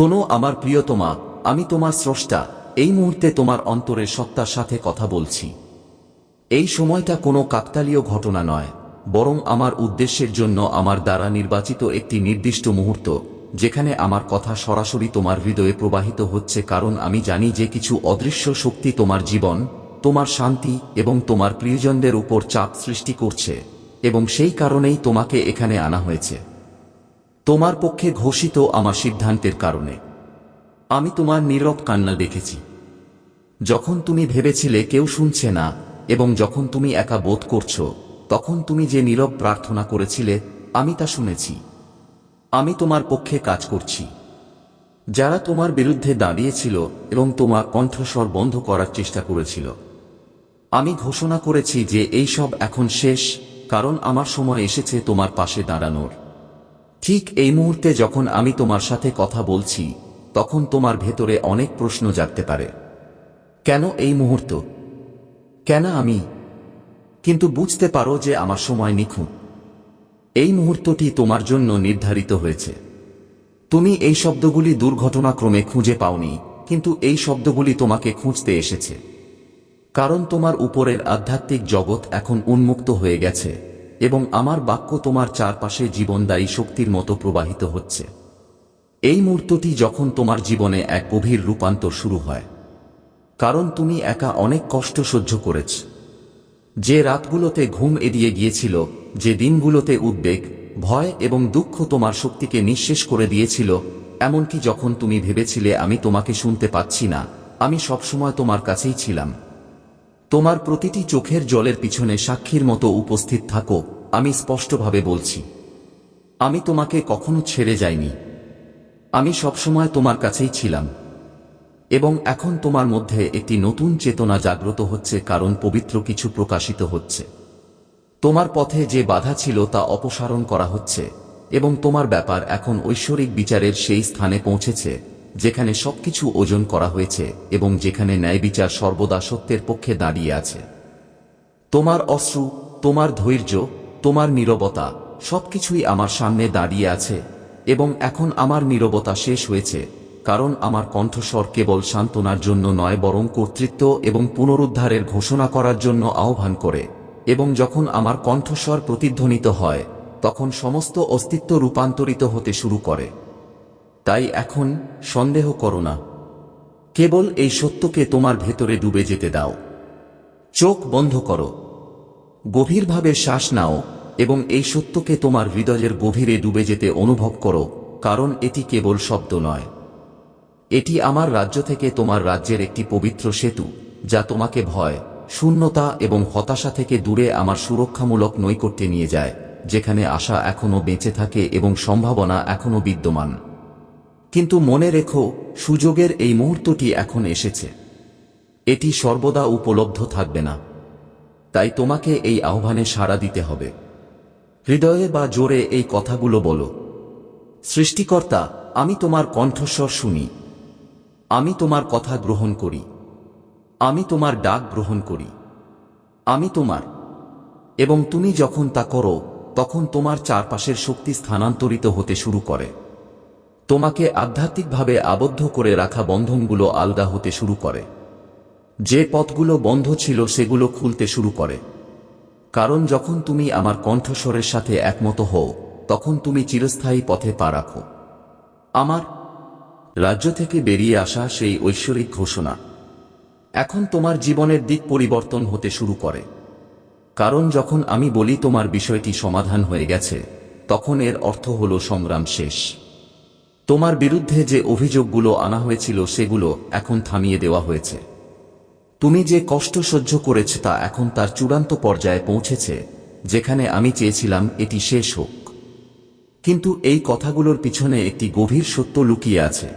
শোনো আমার প্রিয়তমা, আমি তোমার স্রষ্টা, এই মুহূর্তে তোমার অন্তরের সত্তার সাথে কথা বলছি। এই সময়টা কোনো কাকতালীয় ঘটনা নয়, বরং আমার উদ্দেশ্যের জন্য আমার দ্বারা নির্বাচিত একটি নির্দিষ্ট মুহূর্ত, যেখানে আমার কথা সরাসরি তোমার হৃদয়ে প্রবাহিত হচ্ছে কারণ আমি জানি যে কিছু অদৃশ্য শক্তি তোমার জীবন, তোমার শান্তি এবং তোমার প্রিয়জনদের উপর চাপ সৃষ্টি করছে, এবং সেই কারণেই তোমাকে এখানে আনা হয়েছে। তোমার পক্ষে ঘোষিত আমার সিদ্ধান্তের কারণে। আমি তোমার নীরব কান্না দেখেছি। যখন তুমি ভেবেছিলে কেউ শুনছে না, এবং যখন তুমি একা বোধ করছ, তখন তুমি যে নীরব প্রার্থনা করেছিলে, আমি তা শুনেছি। আমি তোমার পক্ষে কাজ করছি। যারা তোমার বিরুদ্ধে দাঁড়িয়েছিল, এবং তোমার কণ্ঠস্বর বন্ধ করার চেষ্টা করেছিল। আমি ঘোষণা করেছি যে এই সব এখন শেষ, কারণ আমার সময় এসেছে তোমার পাশে দাঁড়ানোর। ঠিক এই মুহূর্তে যখন আমি তোমার সাথে কথা বলছি, তখন তোমার ভেতরে অনেক প্রশ্ন জাগতে পারে। কেন এই মুহূর্ত? কেন আমি? কিন্তু বুঝতে পারো যে আমার সময় নিখুঁত। এই মুহূর্তটি তোমার জন্য নির্ধারিত হয়েছে। তুমি এই শব্দগুলি দুর্ঘটনাক্রমে খুঁজে পাওনি, কিন্তু এই শব্দগুলি তোমাকে খুঁজতে এসেছে। কারণ তোমার উপরের আধ্যাত্মিক জগৎ এখন উন্মুক্ত হয়ে গেছে। এবং আমার বাক্য তোমার চারপাশে জীবনদায়ী শক্তির মতো প্রবাহিত হচ্ছে। এই মুহূর্তটি যখন তোমার জীবনে এক গভীর রূপান্তর শুরু হয়, কারণ তুমি একা অনেক কষ্ট সহ্য করেছ। যে রাতগুলোতে ঘুম এড়িয়ে গিয়েছিল, যে দিনগুলোতে উদ্বেগ, ভয় এবং দুঃখ তোমার শক্তিকে নিঃশেষ করে দিয়েছিল, এমনকি যখন তুমি ভেবেছিলে আমি তোমাকে শুনতে পাচ্ছি না, আমি সবসময় তোমার কাছেই ছিলাম। তোমার প্রতিটি চোখের জলের পিছনে সাক্ষীর মতো উপস্থিত থাকো, আমি স্পষ্টভাবে বলছি। আমি তোমাকে কখনো ছেড়ে যাইনি। আমি সবসময় তোমার কাছেই ছিলাম। এবং এখন তোমার মধ্যে একটি নতুন চেতনা জাগ্রত হচ্ছে, কারণ পবিত্র কিছু প্রকাশিত হচ্ছে। তোমার পথে যে বাধা ছিল তা অপসারণ করা হচ্ছে, এবং তোমার ব্যাপার এখন ঐশ্বরিক বিচারের সেই স্থানে পৌঁছেছে। যেখানে সবকিছু ওজন করা হয়েছে এবং যেখানে ন্যায় বিচার সর্বদা সত্যের পক্ষে দাঁড়িয়ে আছে। তোমার অশ্রু, তোমার ধৈর্য, তোমার নীরবতা, সবকিছুই আমার সামনে দাঁড়িয়ে আছে এবং এখন আমার নীরবতা শেষ হয়েছে, কারণ আমার কণ্ঠস্বর কেবল সান্ত্বনার জন্য নয়, বরং কর্তৃত্ব এবং পুনরুদ্ধারের ঘোষণা করার জন্য আহ্বান করে এবং যখন আমার কণ্ঠস্বর প্রতিধ্বনিত হয়, তখন সমস্ত অস্তিত্ব রূপান্তরিত হতে শুরু করে। তাই এখন সন্দেহ করো না। কেবল এই সত্যকে তোমার ভেতরে ডুবে যেতে দাও। চোখ বন্ধ করো। গভীরভাবে শ্বাস নাও এবং এই সত্যকে তোমার হৃদয়ের গভীরে ডুবে যেতে অনুভব করো, কারণ এটি কেবল শব্দ নয়। এটি আমার রাজ্য থেকে তোমার রাজ্যের একটি পবিত্র সেতু, যা তোমাকে ভয়, শূন্যতা এবং হতাশা থেকে দূরে আমার সুরক্ষামূলক নৈকট্যে নিয়ে যায়, যেখানে আশা এখনও বেঁচে থাকে এবং সম্ভাবনা এখনও বিদ্যমান। কিন্তু মনে রেখো, সুযোগের এই মুহূর্তটি এখন এসেছে। এটি সর্বদা উপলব্ধ থাকবে না। তাই তোমাকে এই আহ্বানে সাড়া দিতে হবে। হৃদয়ে বা জোরে এই কথাগুলো বলো। সৃষ্টিকর্তা, আমি তোমার কণ্ঠস্বর শুনি। আমি তোমার কথা গ্রহণ করি। আমি তোমার ডাক গ্রহণ করি। আমি তোমার। এবং তুমি যখন তা করো, তখন তোমার চারপাশের শক্তি স্থানান্তরিত হতে শুরু করে। তোমাকে আধ্যাত্মিকভাবে আবদ্ধ করে রাখা বন্ধনগুলো আলগা হতে শুরু করে। যে পথগুলো বন্ধ ছিল সেগুলো খুলতে শুরু করে। কারণ যখন তুমি আমার কণ্ঠস্বরের সাথে একমত হও, তখন তুমি চিরস্থায়ী পথে পা রাখো। আমার রাজ্য থেকে বেরিয়ে আসা সেই ঐশ্বরিক ঘোষণা এখন তোমার জীবনের দিক পরিবর্তন হতে শুরু করে। কারণ যখন আমি বলি তোমার বিষয়টি সমাধান হয়ে গেছে, তখন এর অর্থ হল সংগ্রাম শেষ। তোমার বিরুদ্ধে যে অভিযোগগুলো আনা হয়েছিল সেগুলো এখন থামিয়ে দেওয়া হয়েছে। তুমি যে কষ্ট সহ্য করেছ তা এখন তার চূড়ান্ত পর্যায়ে পৌঁছেছে, যেখানে আমি চেয়েছিলাম এটি শেষ হোক। কিন্তু এই কথাগুলোর পিছনে একটি গভীর সত্য লুকিয়ে আছে।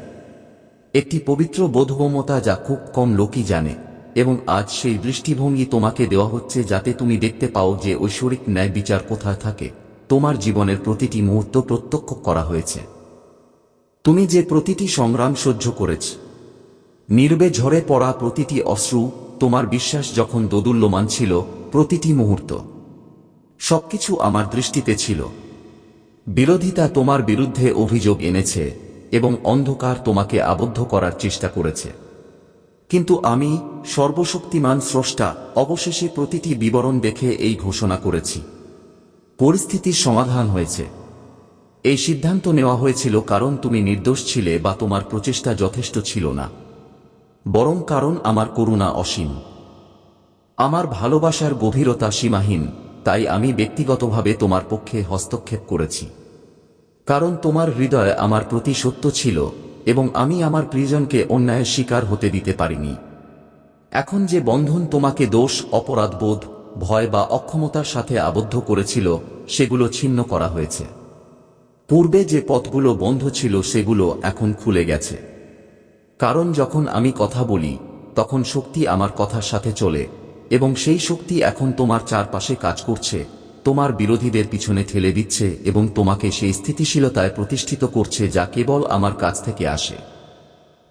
একটি পবিত্র বোধগম্যতা যা খুব কম লোকই জানে, এবং আজ সেই দৃষ্টিভঙ্গি তোমাকে দেওয়া হচ্ছে যাতে তুমি দেখতে পাও যে ঐশ্বরিক ন্যায় বিচার কোথায় থাকে। তোমার জীবনের প্রতিটি মুহূর্ত প্রত্যক্ষ করা হয়েছে। তুমি যে প্রতিটি সংগ্রাম সহ্য করেছ। নির্বে ঝরে পড়া প্রতিটি অশ্রু, তোমার বিশ্বাস যখন দোদুল্যমান ছিল, প্রতিটি মুহূর্ত। সবকিছু আমার দৃষ্টিতে ছিল। বিরোধিতা তোমার বিরুদ্ধে অভিযোগ এনেছে এবং অন্ধকার তোমাকে আবদ্ধ করার চেষ্টা করেছে। কিন্তু আমি, সর্বশক্তিমান স্রষ্টা, অবশেষে প্রতিটি বিবরণ দেখে এই ঘোষণা করেছি। পরিস্থিতির সমাধান হয়েছে। এই সিদ্ধান্ত নেওয়া হয়েছিল কারণ তুমি নির্দোষ ছিলে বা তোমার প্রচেষ্টা যথেষ্ট ছিল না। বরং কারণ আমার করুণা অসীম। আমার ভালোবাসার গভীরতা সীমাহীন, তাই আমি ব্যক্তিগতভাবে তোমার পক্ষে হস্তক্ষেপ করেছি। কারণ তোমার হৃদয় আমার প্রতি সত্য ছিল এবং আমি আমার প্রিয়জনকে অন্যায়ের শিকার হতে দিতে পারিনি। এখন যে বন্ধন তোমাকে দোষ অপরাধবোধ ভয় বা অক্ষমতার সাথে আবদ্ধ করেছিল, সেগুলো ছিন্ন করা হয়েছে। পূর্বে যে পথগুলো বন্ধ ছিল সেগুলো এখন খুলে গেছে। কারণ যখন আমি কথা বলি, তখন শক্তি আমার কথার সাথে চলে, এবং সেই শক্তি এখন তোমার চারপাশে কাজ করছে, তোমার বিরোধীদের পিছনে ঠেলে দিচ্ছে, এবং তোমাকে সেই স্থিতিশীলতায় প্রতিষ্ঠিত করছে যা কেবল আমার কাছ থেকে আসে।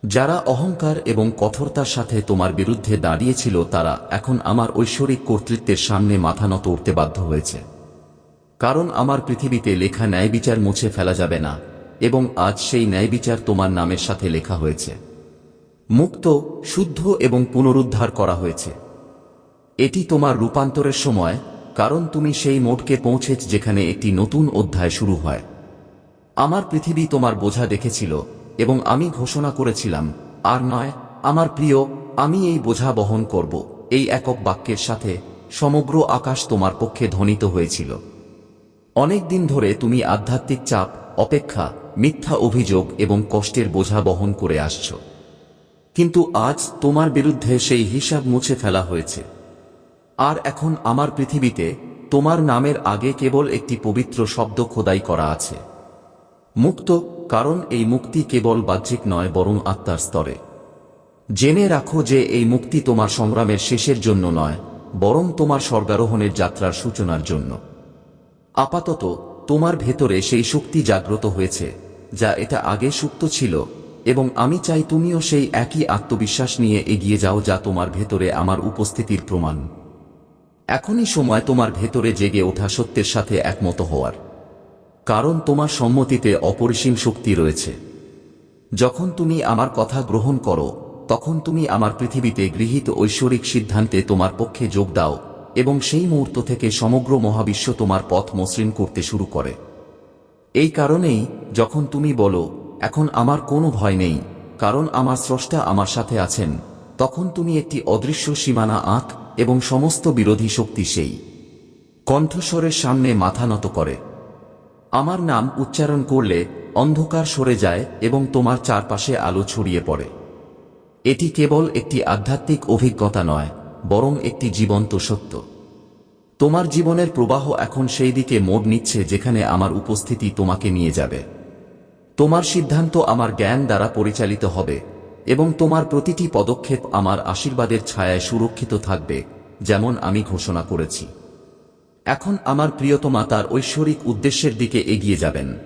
যারা অহংকার এবং কঠোরতার সাথে তোমার বিরুদ্ধে দাঁড়িয়েছিল, তারা এখন আমার ঐশ্বরিক কর্তৃত্বের সামনে মাথা নত উঠতে বাধ্য হয়েছে। কারণ আমার পৃথিবীতে লেখা ন্যায় বিচার মুছে ফেলা যাবে না, এবং আজ সেই ন্যায় বিচার তোমার নামের সাথে লেখা হয়েছে। মুক্ত, শুদ্ধ এবং পুনরুদ্ধার করা হয়েছে। এটি তোমার রূপান্তরের সময়, কারণ তুমি সেই মোটকে পৌঁছেছ যেখানে একটি নতুন অধ্যায় শুরু হয়। আমার পৃথিবী তোমার বোঝা দেখেছিল, এবং আমি ঘোষণা করেছিলাম, আর নয়, আমার প্রিয়, আমি এই বোঝা বহন করব। এই একক বাক্যের সাথে সমগ্র আকাশ তোমার পক্ষে ধ্বনিত হয়েছিল। অনেক দিন ধরে তুমি আধ্যাত্মিক চাপ, অপেক্ষা, মিথ্যা অভিযোগ এবং কষ্টের বোঝা বহন করে আসছ। কিন্তু আজ তোমার বিরুদ্ধে সেই হিসাব মুছে ফেলা হয়েছে। আর এখন আমার পৃথিবীতে তোমার নামের আগে কেবল একটি পবিত্র শব্দ খোদাই করা আছে। মুক্ত, কারণ এই মুক্তি কেবল বাহ্যিক নয়, বরং আত্মার স্তরে। জেনে রাখো যে এই মুক্তি তোমার সংগ্রামের শেষের জন্য নয়, বরং তোমার স্বর্গারোহণের যাত্রার সূচনার জন্য। আপাতত তোমার ভেতরে সেই শক্তি জাগ্রত হয়েছে, যা এটা আগে সুপ্ত ছিল, এবং আমি চাই তুমিও সেই একই আত্মবিশ্বাস নিয়ে এগিয়ে যাও যা তোমার ভেতরে আমার উপস্থিতির প্রমাণ। এখনই সময় তোমার ভেতরে জেগে ওঠা সত্যের সাথে একমত হওয়ার। কারণ তোমার সম্মতিতে অপরিসীম শক্তি রয়েছে। যখন তুমি আমার কথা গ্রহণ করো, তখন তুমি আমার পৃথিবীতে গৃহীত ঐশ্বরিক সিদ্ধান্তে তোমার পক্ষে যোগ দাও এবং সেই মুহূর্ত থেকে সমগ্র মহাবিশ্ব তোমার পথ মসৃণ করতে শুরু করে। এই কারণেই যখন তুমি বলো, এখন আমার কোনো ভয় নেই, কারণ আমার স্রষ্টা আমার সাথে আছেন, তখন তুমি একটি অদৃশ্য সীমানা আঁক এবং সমস্ত বিরোধী শক্তি সেই কণ্ঠস্বরের সামনে মাথা নত করে। আমার নাম উচ্চারণ করলে অন্ধকার সরে যায় এবং তোমার চারপাশে আলো ছড়িয়ে পড়ে। এটি কেবল একটি আধ্যাত্মিক অভিজ্ঞতা নয় বরং একটি জীবন্ত সত্য। তোমার জীবনের প্রবাহ এখন সেই দিকে মোড় নিচ্ছে যেখানে আমার উপস্থিতি তোমাকে নিয়ে যাবে। তোমার সিদ্ধান্ত আমার জ্ঞান দ্বারা পরিচালিত হবে এবং তোমার প্রতিটি পদক্ষেপ আমার আশীর্বাদের ছায়ায় সুরক্ষিত থাকবে, যেমন আমি ঘোষণা করেছি। এখন আমার প্রিয়তমা তার ঐশ্বরিক উদ্দেশ্যের দিকে এগিয়ে যাবেন।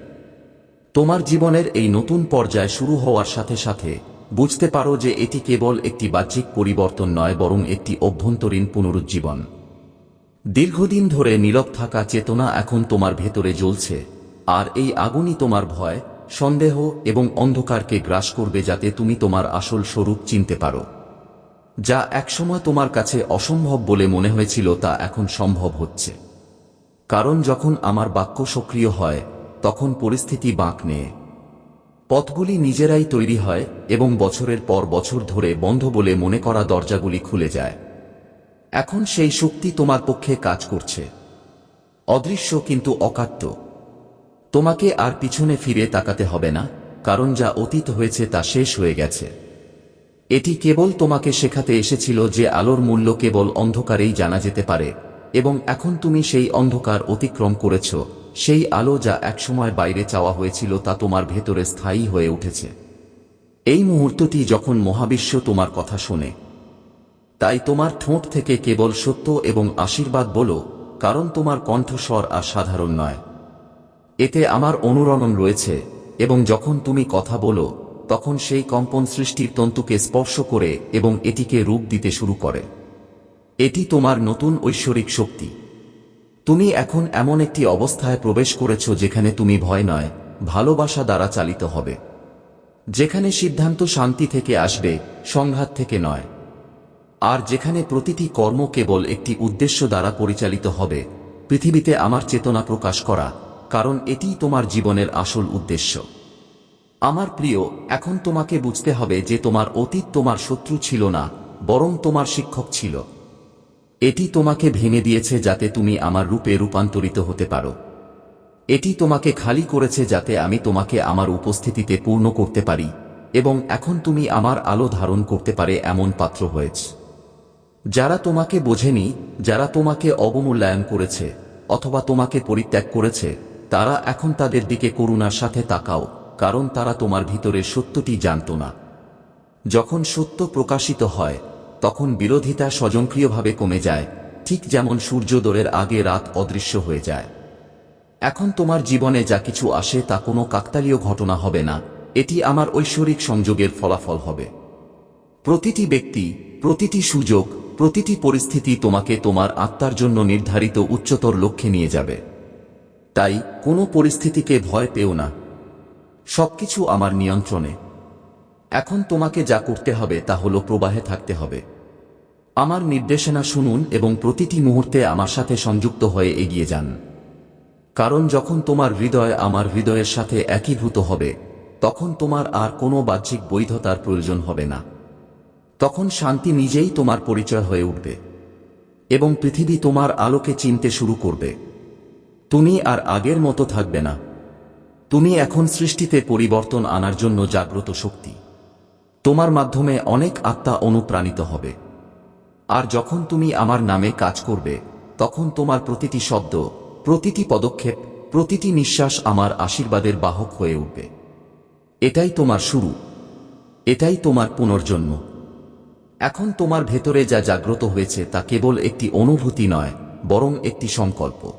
তোমার জীবনের এই নতুন পর্যায় শুরু হওয়ার সাথে সাথে বুঝতে পারো যে এটি কেবল একটি বাহ্যিক পরিবর্তন নয়, বরং একটি অভ্যন্তরীণ পুনরুজ্জীবন। দীর্ঘদিন ধরে নীরব থাকা চেতনা এখন তোমার ভেতরে জ্বলছে, আর এই আগুনই তোমার ভয়, সন্দেহ এবং অন্ধকারকে গ্রাস করবে যাতে তুমি তোমার আসল স্বরূপ চিনতে পারো। যা একসময় তোমার কাছে অসম্ভব বলে মনে হয়েছিল, তা এখন সম্ভব হচ্ছে। কারণ যখন আমার বাক্য সক্রিয় হয়, তখন পরিস্থিতি বাঁক নেয়। পথগুলি নিজেরাই তৈরি হয় এবং বছরের পর বছর ধরে বন্ধ বলে মনে করা দরজাগুলি খুলে যায়। এখন সেই শক্তি তোমার পক্ষে কাজ করছে। অদৃশ্য কিন্তু অকাট্য। তোমাকে আর পিছনে ফিরে তাকাতে হবে না, কারণ যা অতীত হয়েছে তা শেষ হয়ে গেছে। এটি কেবল তোমাকে শেখাতে এসেছিল যে আলোর মূল্য কেবল অন্ধকারেই জানা যেতে পারে, এবং এখন তুমি সেই অন্ধকার অতিক্রম করেছ সেই আলো যা একসময় বাইরে চাওয়া হয়েছিল তা তোমার ভেতরে স্থায়ী হয়ে উঠেছে। এই মুহূর্তটি যখন মহাবিশ্ব তোমার কথা শোনে, তাই তোমার ঠোঁট থেকে কেবল সত্য এবং আশীর্বাদ বলো, কারণ তোমার কণ্ঠস্বর আর সাধারণ নয়। এতে আমার অনুরণন রয়েছে, এবং যখন তুমি কথা বলো, তখন সেই কম্পন সৃষ্টির তন্তুকে স্পর্শ করে এবং এটিকে রূপ দিতে শুরু করে। এটি তোমার নতুন ঐশ্বরিক শক্তি। তুমি এখন এমন একটি অবস্থায় প্রবেশ করেছ যেখানে তুমি ভয় নয়, ভালোবাসা দ্বারা চালিত হবে। যেখানে সিদ্ধান্ত শান্তি থেকে আসবে, সংঘাত থেকে নয়। আর যেখানে প্রতিটি কর্ম কেবল একটি উদ্দেশ্য দ্বারা পরিচালিত হবে, পৃথিবীতে আমার চেতনা প্রকাশ করা, কারণ এটিই তোমার জীবনের আসল উদ্দেশ্য। আমার প্রিয়, এখন তোমাকে বুঝতে হবে যে তোমার অতীত তোমার শত্রু ছিল না, বরং তোমার শিক্ষক ছিল। এটি তোমাকে ভেঙে দিয়েছে যাতে তুমি আমার রূপে রূপান্তরিত হতে পারো। এটি তোমাকে খালি করেছে যাতে আমি তোমাকে আমার উপস্থিতিতে পূর্ণ করতে পারি এবং এখন তুমি আমার আলো ধারণ করতে পারে এমন পাত্র হয়েছে। যারা তোমাকে বোঝেনি, যারা তোমাকে অবমূল্যায়ন করেছে অথবা তোমাকে পরিত্যাগ করেছে, তারা এখন তাদের দিকে করুণার সাথে তাকাও, কারণ তারা তোমার ভিতরে সত্যটি জানত না। যখন সত্য প্রকাশিত হয় তখন বিরোধিতা স্বজনক্রিয়ভাবে কমে যায়, ঠিক যেমন সূর্যোদয়ের আগে রাত অদৃশ্য হয়ে যায়। এখন তোমার জীবনে যা কিছু আসে তা কোনো কাকতালীয় ঘটনা হবে না, এটি আমার ঐশ্বরিক সংযোগের ফলাফল হবে। প্রতিটি ব্যক্তি, প্রতিটি সুযোগ, প্রতিটি পরিস্থিতি তোমাকে তোমার আত্মার জন্য নির্ধারিত উচ্চতর লক্ষ্যে নিয়ে যাবে। তাই কোনো পরিস্থিতিকে ভয় পেও না। সবকিছু আমার নিয়ন্ত্রণে। এখন তোমাকে যা করতে হবে তা হলো প্রবাহে থাকতে হবে। আমার নির্দেশনা শুনুন এবং প্রতিটি মুহূর্তে আমার সাথে সংযুক্ত হয়ে এগিয়ে যান। কারণ যখন তোমার হৃদয় আমার হৃদয়ের সাথে একীভূত হবে, তখন তোমার আর কোনো বাহ্যিক বৈধতার প্রয়োজন হবে না। তখন শান্তি নিজেই তোমার পরিচয় হয়ে উঠবে এবং পৃথিবী তোমার আলোকে চিনতে শুরু করবে। তুমি আর আগের মতো থাকবে না। তুমি এখন সৃষ্টিতে পরিবর্তন আনার জন্য জাগ্রত শক্তি। তোমার মাধ্যমে অনেক আত্মা অনুপ্রাণিত হবে। আর যখন তুমি আমার নামে কাজ করবে, তখন তোমার প্রতিটি শব্দ, প্রতিটি পদক্ষেপ, প্রতিটি নিঃশ্বাস আমার আশীর্বাদের বাহক হয়ে উঠবে। এটাই তোমার শুরু। এটাই তোমার পুনর্জন্ম। এখন তোমার ভেতরে যা জাগ্রত হয়েছে তা কেবল একটি অনুভূতি নয়, বরং একটি সংকল্প।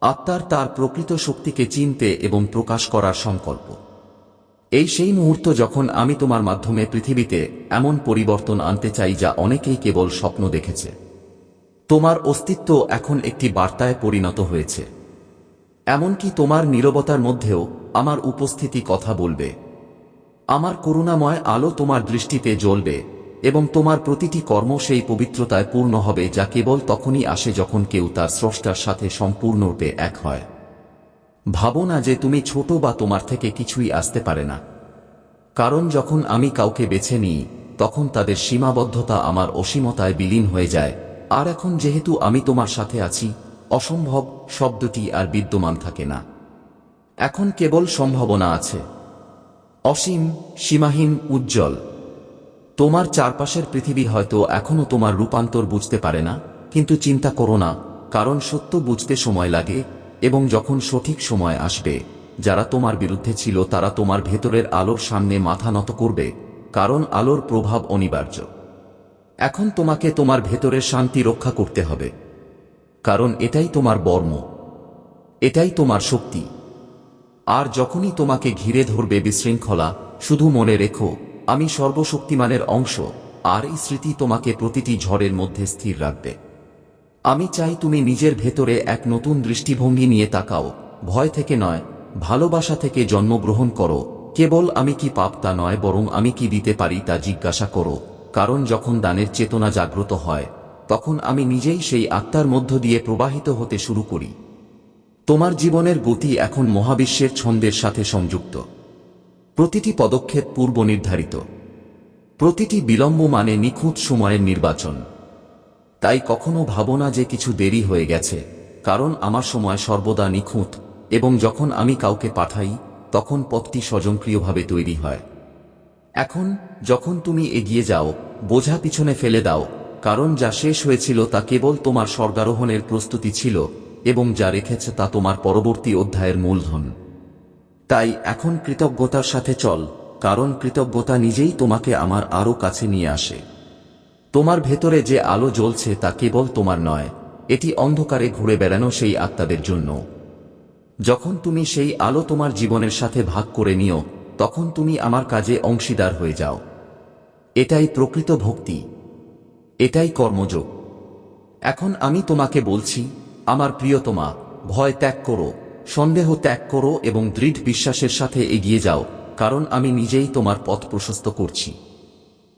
আত্মার তার প্রকৃত শক্তিকে চিনতে এবং প্রকাশ করার সংকল্প। এই সেই মুহূর্ত যখন আমি তোমার মাধ্যমে পৃথিবীতে এমন পরিবর্তন আনতে চাই যা অনেকেই কেবল স্বপ্ন দেখেছে। তোমার অস্তিত্ব এখন একটি বার্তায় পরিণত হয়েছে। এমনকি তোমার নীরবতার মধ্যেও আমার উপস্থিতি কথা বলবে। আমার করুণাময় আলো তোমার দৃষ্টিতে জ্বলবে এবং তোমার প্রতিটি কর্ম সেই পবিত্রতায় পূর্ণ হবে যা কেবল তখনই আসে যখন কেউ তার স্রষ্টার সাথে সম্পূর্ণরূপে এক হয়। ভাবো না যে তুমি ছোট বা তোমার থেকে কিছুই আসতে পারে না। কারণ যখন আমি কাউকে বেছে নিই, তখন তাদের সীমাবদ্ধতা আমার অসীমতায় বিলীন হয়ে যায়। আর এখন যেহেতু আমি তোমার সাথে আছি, অসম্ভব শব্দটি আর বিদ্যমান থাকে না। এখন কেবল সম্ভাবনা আছে। অসীম, সীমাহীন, উজ্জ্বল। তোমার চারপাশের পৃথিবী হয়তো এখনও তোমার রূপান্তর বুঝতে পারে না, কিন্তু চিন্তা করো না, কারণ সত্য বুঝতে সময় লাগে এবং যখন সঠিক সময় আসবে, যারা তোমার বিরুদ্ধে ছিল তারা তোমার ভেতরের আলোর সামনে মাথা নত করবে, কারণ আলোর প্রভাব অনিবার্য। এখন তোমাকে তোমার ভেতরের শান্তি রক্ষা করতে হবে, কারণ এটাই তোমার বর্ম, এটাই তোমার শক্তি। আর যখনই তোমাকে ঘিরে ধরবে বিশৃঙ্খলা, শুধু মনে রেখো, আমি সর্বশক্তিমানের অংশ, আর এই স্মৃতি তোমাকে প্রতিটি ঝড়ের মধ্যে স্থির রাখবে। আমি চাই তুমি নিজের ভেতরে এক নতুন দৃষ্টিভঙ্গি নিয়ে তাকাও। ভয় থেকে নয়, ভালোবাসা থেকে জন্মগ্রহণ করো। কেবল আমি কি পাপ তা নয়, বরং আমি কি দিতে পারি তা জিজ্ঞাসা করো। কারণ যখন দানের চেতনা জাগ্রত হয়, তখন আমি নিজেই সেই আত্মার মধ্য দিয়ে প্রবাহিত হতে শুরু করি। তোমার জীবনের গতি এখন মহাবিশ্বের ছন্দের সাথে সংযুক্ত। প্রতিটি পদক্ষেপ পূর্ব নির্ধারিত প্রতিটি বিলম্ব মানে নিখুঁত সময়ের নির্বাচন। তাই কখনো ভাবো না যে কিছু দেরি হয়ে গেছে, কারণ আমার সময় সর্বদা নিখুঁত, এবং যখন আমি কাউকে পাঠাই, তখন পথটি স্বজনক্রিয়ভাবে তৈরি হয়। এখন, যখন তুমি এগিয়ে যাও, বোঝা পিছনে ফেলে দাও, কারণ যা শেষ হয়েছিল তা কেবল তোমার স্বর্গারোহণের প্রস্তুতি ছিল, এবং যা রেখেছে তা তোমার পরবর্তী অধ্যায়ের মূলধন। তাই এখন কৃতজ্ঞতার সাথে চল, কারণ কৃতজ্ঞতা নিজেই তোমাকে আমার আরও কাছে নিয়ে আসে। তোমার ভেতরে যে আলো জ্বলছে তা কেবল তোমার নয়, এটি অন্ধকারে ঘুরে বেড়ানো সেই আত্মাদের জন্য। যখন তুমি সেই আলো তোমার জীবনের সাথে ভাগ করে নিও, তখন তুমি আমার কাজে অংশীদার হয়ে যাও। এটাই প্রকৃত ভক্তি। এটাই কর্মযোগ। এখন আমি তোমাকে বলছি, আমার প্রিয়তমা, ভয় ত্যাগ করো, সন্দেহ ত্যাগ করো এবং দৃঢ় বিশ্বাসের সাথে এগিয়ে যাও, কারণ আমি নিজেই তোমার পথ প্রশস্ত করছি।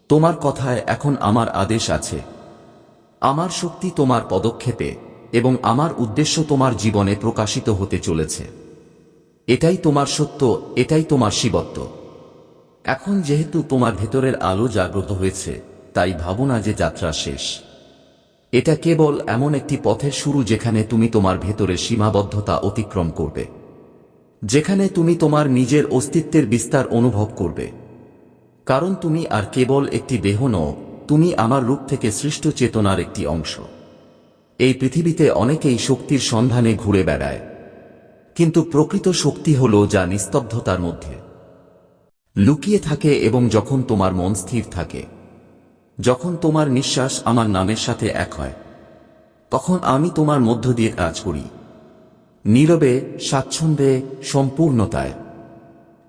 তোমার কথায় এখন আমার আদেশ আছে। আমার শক্তি তোমার পদক্ষেপে এবং আমার উদ্দেশ্য তোমার জীবনে প্রকাশিত হতে চলেছে। এটাই তোমার সত্য, এটাই তোমার শিবত্ব এখন যেহেতু তোমার ভেতরের আলো জাগ্রত হয়েছে, তাই ভাবো না যে যাত্রা শেষ। এটা কেবল এমন একটি পথের শুরু যেখানে তুমি তোমার ভেতরের সীমাবদ্ধতা অতিক্রম করবে। যেখানে তুমি তোমার নিজের অস্তিত্বের বিস্তার অনুভব করবে। কারণ তুমি আর কেবল একটি দেহ নও, তুমি আমার রূপ থেকে সৃষ্ট চেতনার একটি অংশ। এই পৃথিবীতে অনেকেই শক্তির সন্ধানে ঘুরে বেড়ায়। কিন্তু প্রকৃত শক্তি হল যা নিস্তব্ধতার মধ্যে। লুকিয়ে থাকে এবং যখন তোমার মন স্থির থাকে, যখন তোমার নিঃশ্বাস আমার নামের সাথে এক হয়, তখন আমি তোমার মধ্য দিয়ে কাজ করি। নীরবে, স্বাচ্ছন্দ্যে, সম্পূর্ণতায়।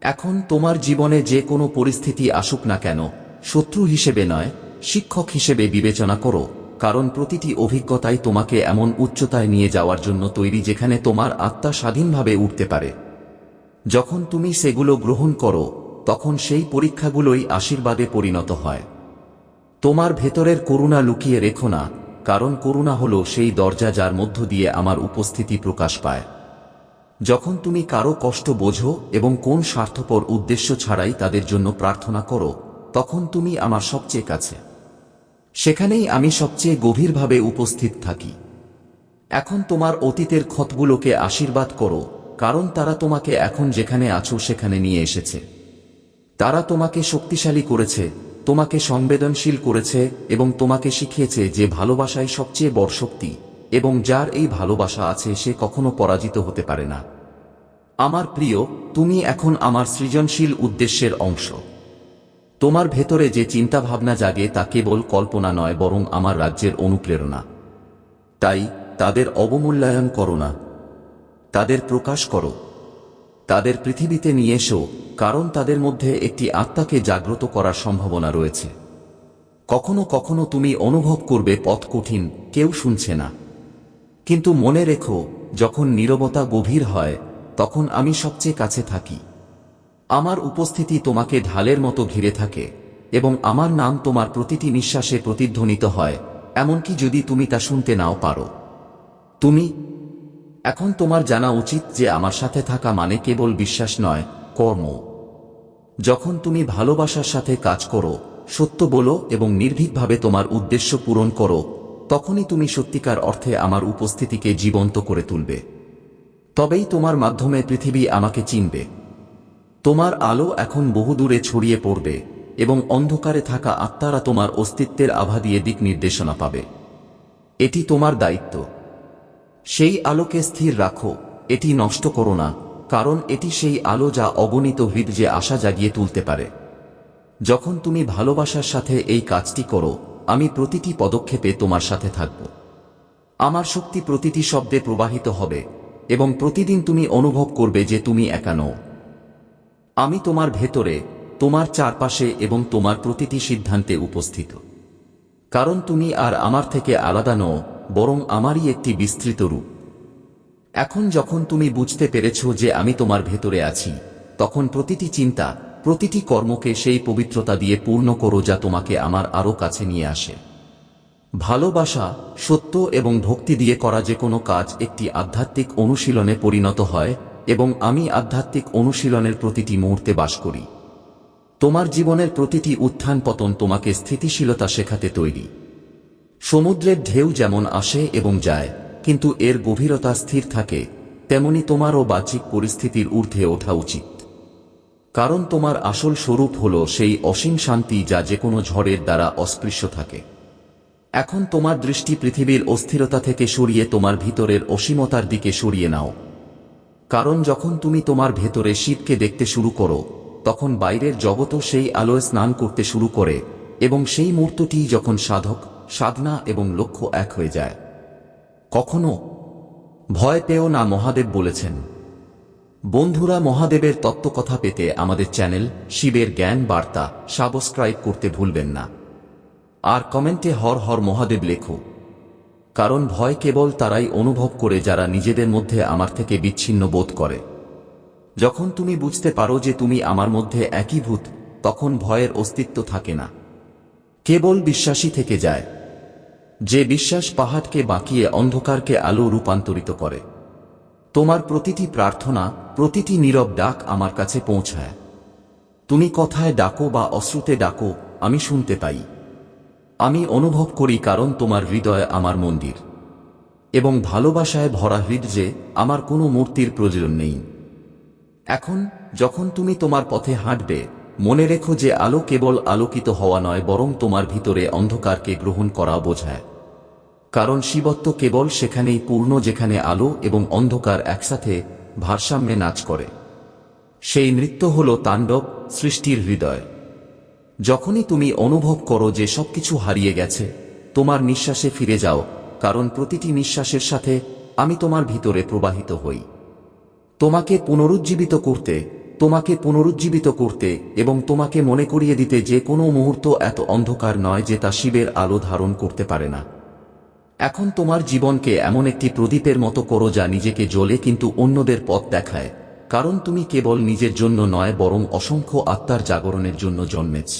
এখন তোমার জীবনে যে কোনো পরিস্থিতি আসুক না কেন, শত্রু হিসেবে নয়, শিক্ষক হিসেবে বিবেচনা করো, কারণ প্রতিটি অভিজ্ঞতাই তোমাকে এমন উচ্চতায় নিয়ে যাওয়ার জন্য তৈরি যেখানে তোমার আত্মা স্বাধীনভাবে উঠতে পারে। যখন তুমি সেগুলো গ্রহণ করো, তখন সেই পরীক্ষাগুলোই আশীর্বাদে পরিণত হয়। তোমার ভেতরের করুণা লুকিয়ে রেখো না, কারণ করুণা হল সেই দরজা যার মধ্য দিয়ে আমার উপস্থিতি প্রকাশ পায়। যখন তুমি কারও কষ্ট বোঝো এবং কোন স্বার্থপর উদ্দেশ্য ছাড়াই তাদের জন্য প্রার্থনা করো, তখন তুমি আমার সবচেয়ে কাছে। সেখানেই আমি সবচেয়ে গভীরভাবে উপস্থিত থাকি। এখন তোমার অতীতের ক্ষতগুলোকে আশীর্বাদ করো, কারণ তারা তোমাকে এখন যেখানে আছো সেখানে নিয়ে এসেছে। তারা তোমাকে শক্তিশালী করেছে, তোমাকে সংবেদনশীল করেছে এবং তোমাকে শিখিয়েছে যে ভালোবাসাই সবচেয়ে বড় শক্তি। এবং যার এই ভালোবাসা আছে সে কখনো পরাজিত হতে পারে না। আমার প্রিয়, তুমি এখন আমার সৃজনশীল উদ্দেশ্যের অংশ। তোমার ভেতরে যে চিন্তাভাবনা জাগে তা কেবল কল্পনা নয়, বরং আমার রাজ্যের অনুপ্রেরণা। তাই তাদের অবমূল্যায়ন করো না। তাদের প্রকাশ করো। তাদের পৃথিবীতে নিয়ে এসো, কারণ তাদের মধ্যে একটি আত্মাকে জাগ্রত করার সম্ভাবনা রয়েছে। কখনো কখনো তুমি অনুভব করবে পথ কঠিন, কেউ শুনছে না। কিন্তু মনে রেখো, যখন নীরবতা গভীর হয়, তখন আমি সবচেয়ে কাছে থাকি। আমার উপস্থিতি তোমাকে ঢালের মতো ঘিরে থাকে, এবং আমার নাম তোমার প্রতিটি নিঃশ্বাসে প্রতিধ্বনিত হয়, এমনকি যদি তুমি তা শুনতে নাও পারো। তুমি, এখন তোমার জানা উচিত যে আমার সাথে থাকা মানে কেবল বিশ্বাস নয়, কর্ম। যখন তুমি ভালোবাসার সাথে কাজ করো, সত্য বলো এবং নির্ভীকভাবে তোমার উদ্দেশ্য পূরণ করো তখনই তুমি সত্যিকার অর্থে আমার উপস্থিতিকে জীবন্ত করে তুলবে। তবেই তোমার মাধ্যমে পৃথিবী আমাকে চিনবে। তোমার আলো এখন বহুদূরে ছড়িয়ে পড়বে এবং অন্ধকারে থাকা আত্মারা তোমার অস্তিত্বের আভা দিয়ে দিক নির্দেশনা পাবে। এটি তোমার দায়িত্ব। সেই আলোকে স্থির রাখো, এটি নষ্ট করো না, কারণ এটি সেই আলো যা অগণিত হৃদ যে আশা জাগিয়ে তুলতে পারে। যখন তুমি ভালোবাসার সাথে এই কাজটি করো আমি প্রতিটি পদক্ষেপে তোমার সাথে থাকব। আমার শক্তি প্রতিটি শব্দে প্রবাহিত হবে এবং প্রতিদিন তুমি অনুভব করবে যে তুমি একা নও। আমি তোমার ভেতরে, তোমার চারপাশে এবং তোমার প্রতিটি সিদ্ধান্তে উপস্থিত। কারণ তুমি আর আমার থেকে আলাদা নও, বরং আমারই একটি বিস্তৃত রূপ। এখন যখন তুমি বুঝতে পেরেছ যে আমি তোমার ভেতরে আছি, তখন প্রতিটি চিন্তা প্রতিটি কর্মকে সেই পবিত্রতা দিয়ে পূর্ণ করো যা তোমাকে আমার আরও কাছে নিয়ে আসে। ভালোবাসা, সত্য এবং ভক্তি দিয়ে করা যে কোনো কাজ একটি আধ্যাত্মিক অনুশীলনে পরিণত হয় এবং আমি আধ্যাত্মিক অনুশীলনের প্রতিটি মুহূর্তে বাস করি। তোমার জীবনের প্রতিটি উত্থান পতন তোমাকে স্থিতিশীলতা শেখাতে তৈরি। সমুদ্রের ঢেউ যেমন আসে এবং যায়, কিন্তু এর গভীরতা স্থির থাকে, তেমনি তোমারও বাহ্যিক পরিস্থিতির ঊর্ধ্বে ওঠা উচিত। কারণ তোমার আসল স্বরূপ হল সেই অসীম শান্তি যা যে কোনো ঝড়ের দ্বারা অস্পৃশ্য থাকে। এখন তোমার দৃষ্টি পৃথিবীর অস্থিরতা থেকে সরিয়ে তোমার ভিতরের অসীমতার দিকে সরিয়ে নাও। কারণ যখন তুমি তোমার ভেতরে শীতকে দেখতে শুরু করো, তখন বাইরের জগতও সেই আলোয় স্নান করতে শুরু করে এবং সেই মুহূর্তটি যখন সাধক, সাধনা এবং লক্ষ্য এক হয়ে যায়। কখনো? ভয় পেও না মহাদেব বলেছেন বন্ধুরা মহাদেবের তত্ত্বকথা পেতে আমাদের চ্যানেল শিবের জ্ঞান বার্তা সাবস্ক্রাইব করতে ভুলবেন না। আর কমেন্টে হর হর মহাদেব লেখো। কারণ ভয় কেবল তারাই অনুভব করে যারা নিজেদের মধ্যে আমার থেকে বিচ্ছিন্ন বোধ করে। যখন তুমি বুঝতে পারো যে তুমি আমার মধ্যে একীভূত তখন ভয়ের অস্তিত্ব থাকে না। কেবল বিশ্বাসী থেকে যায়। যে বিশ্বাস পাহাড়কে বাঁকিয়ে অন্ধকারকে আলো রূপান্তরিত করে। তোমার প্রতিটি প্রার্থনা, প্রতিটি নীরব ডাক আমার কাছে পৌঁছায়। তুমি কথায় ডাকো বা অশ্রুতে ডাকো, আমি শুনতে পাই। আমি অনুভব করি কারণ তোমার হৃদয় আমার মন্দির। এবং ভালোবাসায় ভরা হৃদয়ে আমার কোনো মূর্তির প্রয়োজন নেই। এখন, যখন তুমি তোমার পথে হাঁটবে, মনে রেখো যে আলো কেবল আলোকিত হওয়া নয়, বরং তোমার ভিতরে অন্ধকারকে গ্রহণ করা বোঝায়। কারণ শিবত্ব কেবল সেখানেই পূর্ণ যেখানে আলো এবং অন্ধকার একসাথে ভারসাম্যে নাচ করে। সেই নৃত্য হল তাণ্ডব, সৃষ্টির হৃদয়। যখনই তুমি অনুভব করো যে সবকিছু হারিয়ে গেছে, তোমার নিঃশ্বাসে ফিরে যাও, কারণ প্রতিটি নিঃশ্বাসের সাথে আমি তোমার ভিতরে প্রবাহিত হই। তোমাকে পুনরুজ্জীবিত করতে, তোমাকে পুনরুজ্জীবিত করতে এবং তোমাকে মনে করিয়ে দিতে যে কোনো মুহূর্ত এত অন্ধকার নয় যে তা শিবের আলো ধারণ করতে পারে না। এখন তোমার জীবনকে এমন একটি প্রদীপের মতো করো যা নিজেকে জ্বলে কিন্তু অন্যদের পথ দেখায়, কারণ তুমি কেবল নিজের জন্য নয় বরং অসংখ্য আত্মার জাগরণের জন্য জন্মেছ।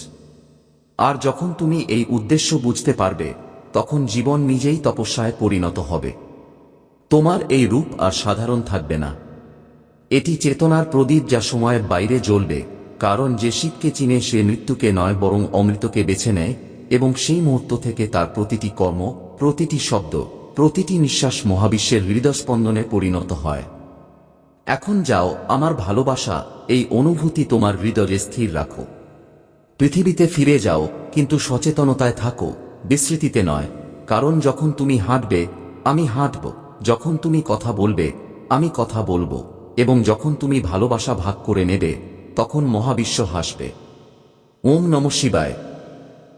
আর যখন তুমি এই উদ্দেশ্য বুঝতে পারবে, তখন জীবন নিজেই তপস্যায় পরিণত হবে। তোমার এই রূপ আর সাধারণ থাকবে না। এটি চেতনার প্রদীপ যা সময়ের বাইরে জ্বলবে, কারণ যে শীতকে চিনে সে মৃত্যুকে নয় বরং অমৃতকে বেছে নেয়, এবং সেই মুহূর্ত থেকে তার প্রতিটি কর্ম প্রতিটি শব্দ, প্রতিটি নিঃশ্বাস মহাবিশ্বের হৃদস্পন্দনে পরিণত হয়। এখন যাও, আমার ভালোবাসা, এই অনুভূতি তোমার হৃদয়ে স্থির রাখো। পৃথিবীতে ফিরে যাও, কিন্তু সচেতনতায় থাকো বিস্মৃতিতে নয়। কারণ যখন তুমি হাঁটবে, আমি হাঁটব, যখন তুমি কথা বলবে, আমি কথা বলব, এবং যখন তুমি ভালোবাসা ভাগ করে নেবে, তখন মহাবিশ্ব হাসবে। ওম নম শিবায়।